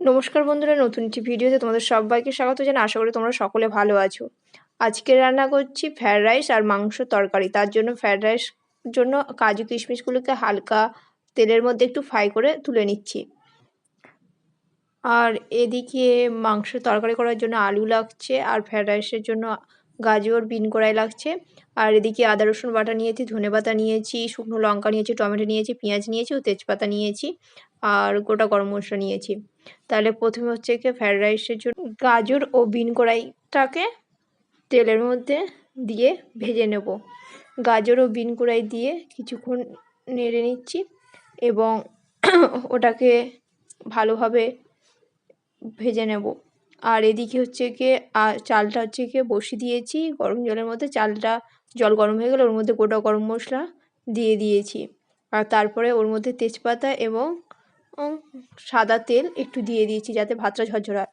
নমস্কার বন্ধুরা, নতুন একটি ভিডিওতে তোমাদের সবাইকে স্বাগত জানাই। আশা করি তোমরা সকলে ভালো আছো। আজকে রান্না করছি ফ্রায়েড রাইস আর মাংস তরকারি। তার জন্য ফ্রায়েড রাইস জন্য কাজু কিশমিশগুলোকে হালকা তেলের মধ্যে একটু ফ্রাই করে তুলে নিচ্ছি। আর এদিকে মাংস তরকারি করার জন্য আলু লাগছে আর ফ্রায়েড রাইসের জন্য গাজর, বিন কড়াই লাগছে। আর এদিকে আদা, রসুন বাটা নিয়েছি, ধনে পাতা নিয়েছি, শুকনো লঙ্কা নিয়েছি, টমেটো নিয়েছি, পেঁয়াজ নিয়েছি ও তেজপাতা নিয়েছি। আর গোটা গরম মশলা নিয়েছি। তাহলে প্রথমে হচ্ছে কি ফ্রায়েড রাইসের জন্য গাজর ও বিন কড়াইটাকে তেলের মধ্যে দিয়ে ভেজে নেব। গাজর ও বিন কড়াই দিয়ে কিছুক্ষণ নেড়ে নিচ্ছি এবং ওটাকে ভালোভাবে ভেজে নেব। আর এদিকে হচ্ছে গিয়ে চালটা হচ্ছে গিয়ে বসিয়ে দিয়েছি। গরম জলের মধ্যে চালটা, জল গরম হয়ে গেলে ওর মধ্যে গোটা গরম মশলা দিয়ে দিয়েছি। আর তারপরে ওর মধ্যে তেজপাতা এবং সাদা তেল একটু দিয়ে দিয়েছি যাতে ভাতটা ঝরঝরা।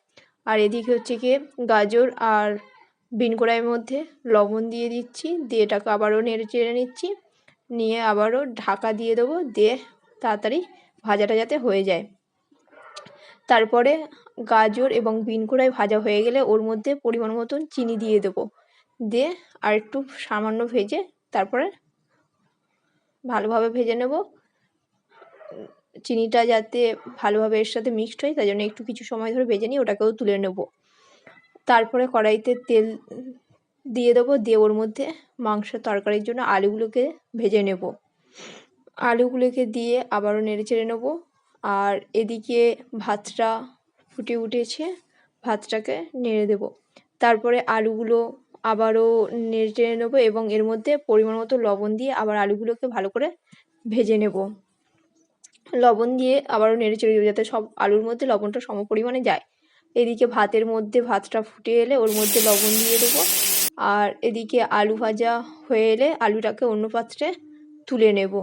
আর এদিকে হচ্ছে গিয়ে গাজর আর বিন কড়াইয়ের মধ্যে লবণ দিয়ে দিচ্ছি। দিয়ে এটাকে আবারও নেড়ে চেড়ে নিচ্ছি। নিয়ে আবারও ঢাকা দিয়ে দেবো। দিয়ে তাড়াতাড়ি ভাজাটা যাতে হয়ে যায়। তারপরে গাজর এবং বিন কড়াই ভাজা হয়ে গেলে ওর মধ্যে পরিমাণ মতন চিনি দিয়ে দেবো। দিয়ে আর একটু সামান্য ভেজে তারপরে ভালোভাবে ভেজে নেব। চিনিটা যাতে ভালোভাবে এর সাথে মিক্সড হয়, তাই জন্য একটু কিছু সময় ধরে ভেজে নিয়ে ওটাকেও তুলে নেব। তারপরে কড়াইতে তেল দিয়ে দেবো, দিয়ে ওর মধ্যে মাংস তরকারির জন্য আলুগুলোকে ভেজে নেব। আলুগুলোকে দিয়ে আবারও নেড়ে চেড়ে নেব। আর এদিকে ভাতটা ফুটে উঠেছে, ভাতটাকে নেড়ে দেব। তারপরে আলুগুলো আবারও নেড়ে চেড়ে নেব এবং এর মধ্যে পরিমাণ মতো লবণ দিয়ে আবার আলুগুলোকে ভালো করে ভেজে নেব। লবণ দিয়ে আবারও নেড়ে চেড়ে দেবো যাতে সব আলুর মধ্যে লবণটা সম পরিমাণে যায়। এদিকে ভাতের মধ্যে ভাতটা ফুটে এলে ওর মধ্যে লবণ দিয়ে দেবো। আর এদিকে আলু ভাজা হয়ে এলে আলুটাকে অন্য পাত্রে তুলে নেব।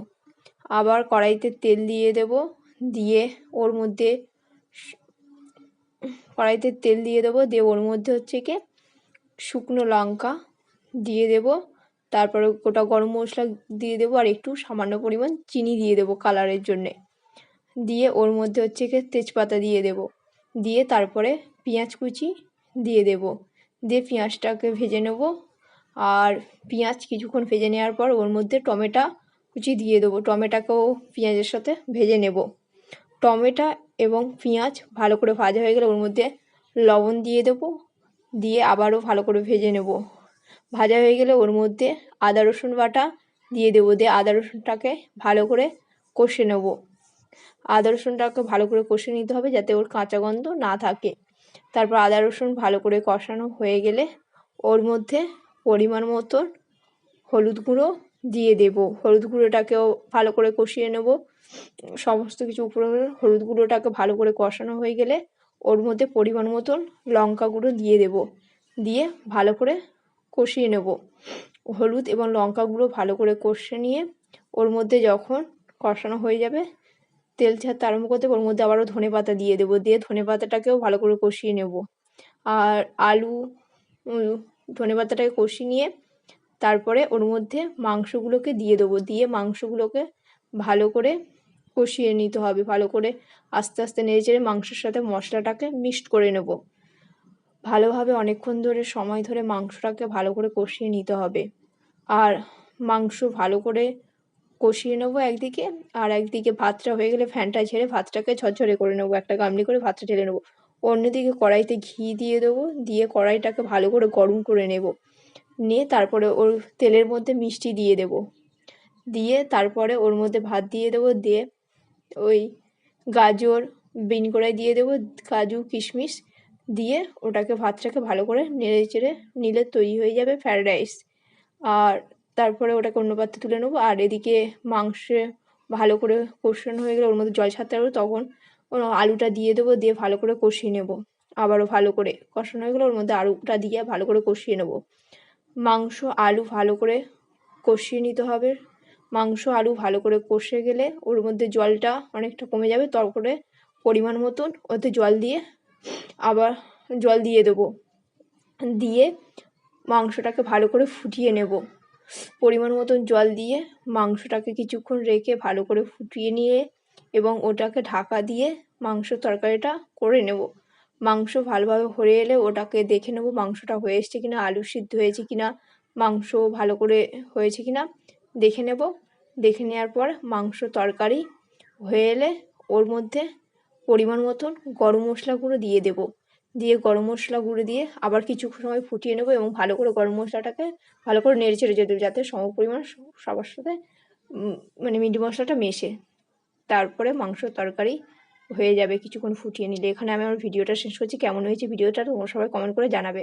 আবার কড়াইতে তেল দিয়ে দেব। দিয়ে ওর মধ্যে কড়াইতে তেল দিয়ে দেবো। দিয়ে ওর মধ্যে হচ্ছে কি শুকনো লঙ্কা দিয়ে দেব। তারপরে গোটা গরম মশলা দিয়ে দেবো আর একটু সামান্য পরিমাণ চিনি দিয়ে দেবো কালারের জন্যে। দিয়ে ওর মধ্যে হচ্ছে কি তেজপাতা দিয়ে দেব। দিয়ে তারপরে পেঁয়াজ কুচি দিয়ে দেব। দিয়ে পেঁয়াজটাকে ভেজে নেব। আর পেঁয়াজ কিছুক্ষণ ভেজে নেওয়ার পর ওর মধ্যে টমেটো কুচি দিয়ে দেবো। টমেটোকেও পেঁয়াজের সাথে ভেজে নেব। টমেটো এবং পেঁয়াজ ভালো করে ভাজা হয়ে গেলে ওর মধ্যে লবণ দিয়ে দেবো। দিয়ে আবারও ভালো করে ভেজে নেব। ভাজা হয়ে গেলে ওর মধ্যে আদা, রসুন বাটা দিয়ে দেবো। দিয়ে আদা, রসুনটাকে ভালো করে কষে নেব। আদা, রসুনটাকে ভালো করে কষে নিতে হবে যাতে ওর কাঁচা গন্ধ না থাকে। তারপর আদা, রসুন ভালো করে কষানো হয়ে গেলে ওর মধ্যে পরিমাণ মতন হলুদ গুঁড়ো দিয়ে দেব। হলুদ গুঁড়োটাকেও ভালো করে কষিয়ে নেব। সমস্ত কিছু উপরে হলুদ গুঁড়োটাকে ভালো করে কষানো হয়ে গেলে ওর মধ্যে পরিমাণ মতন লঙ্কা গুঁড়ো দিয়ে দেব। দিয়ে ভালো করে কষিয়ে নেব। হলুদ এবং লঙ্কা গুঁড়ো ভালো করে কষে নিয়ে ওর মধ্যে যখন কষানো হয়ে যাবে, তেল ছাড়তে আরম্ভ করতে ওর মধ্যে আবারও ধনে পাতা দিয়ে দেবো। দিয়ে ধনে পাতাটাকেও ভালো করে কষিয়ে নেব। আর আলু, ধনে পাতাটাকে কষিয়ে নিয়ে তারপরে ওর মধ্যে মাংসগুলোকে দিয়ে দেবো। দিয়ে মাংসগুলোকে ভালো করে কষিয়ে নিতে হবে। ভালো করে আস্তে আস্তে নেড়ে চেড়ে মাংসের সাথে মশলাটাকে মিক্সড করে নেব। ভালোভাবে অনেকক্ষণ ধরে সময় ধরে মাংসটাকে ভালো করে কষিয়ে নিতে হবে। আর মাংস ভালো করে কষিয়ে নেব একদিকে, আর একদিকে ভাতটা হয়ে গেলে ফ্যানটা ঝেড়ে ভাতটাকে ঝরঝরে করে নেব। একটা গামলি করে ভাতটা ঢেলে নেব। অন্যদিকে কড়াইতে ঘি দিয়ে দেবো। দিয়ে কড়াইটাকে ভালো করে গরম করে নেব। নিয়ে তারপরে ওর তেলের মধ্যে মিষ্টি দিয়ে দেব। দিয়ে তারপরে ওর মধ্যে ভাত দিয়ে দেবো। দিয়ে ওই গাজর বিন করে দিয়ে দেবো, কাজু, কিশমিশ দিয়ে ওটাকে ভাতটাকে ভালো করে নেড়ে চেড়ে নিলে তৈরি হয়ে যাবে ফ্রায়েড রাইস আর তারপরে ওটাকে অন্য পাত্রে তুলে নেব। আর এদিকে মাংসে ভালো করে কষানো হয়ে গেলে ওর মধ্যে জল ছাড়তে পারব তখন ওর আলুটা দিয়ে দেবো, দিয়ে ভালো করে কষিয়ে নেব। আবারও ভালো করে কষানো হয়ে গেলে ওর মধ্যে আলুটা দিয়ে ভালো করে কষিয়ে নেব। মাংস, আলু ভালো করে কষিয়ে নিতে হবে। মাংস, আলু ভালো করে কষে গেলে ওর মধ্যে জলটা অনেকটা কমে যাবে। তারপরে পরিমাণ মতন ওতে জল দিয়ে আবার জল দিয়ে দেবো। দিয়ে মাংসটাকে ভালো করে ফুটিয়ে নেব। পরিমাণ মতন জল দিয়ে মাংসটাকে কিছুক্ষণ রেখে ভালো করে ফুটিয়ে নিয়ে এবং ওটাকে ঢাকা দিয়ে মাংস তরকারিটা করে নেব। মাংস ভালোভাবে হয়ে এলে ওটাকে দেখে নেব মাংসটা হয়ে এসছে কিনা, আলু সিদ্ধ হয়েছে কিনা, মাংস ভালো করে হয়েছে কিনা, দেখে নেব। দেখে নেওয়ার পর মাংস তরকারি হয়ে এলে ওর মধ্যে পরিমাণ মতন গরম মশলা গুঁড়ো দিয়ে দেব। দিয়ে গরম মশলা গুঁড়ো দিয়ে আবার কিছু সময় ফুটিয়ে নেব এবং ভালো করে গরম মশলাটাকে ভালো করে নেড়ে চেড়ে যেতে যাতে সম পরিমাণ সবার সাথে মানে মিট মশলাটা মেশে। তারপরে মাংস তরকারি হয়ে যাবে, কিছুক্ষণ ফুটিয়ে নিলে। এখানে আমি আমার ভিডিওটা শেষ করছি। কেমন হয়েছে ভিডিওটা তোমরা সবাই কমেন্ট করে জানাবে।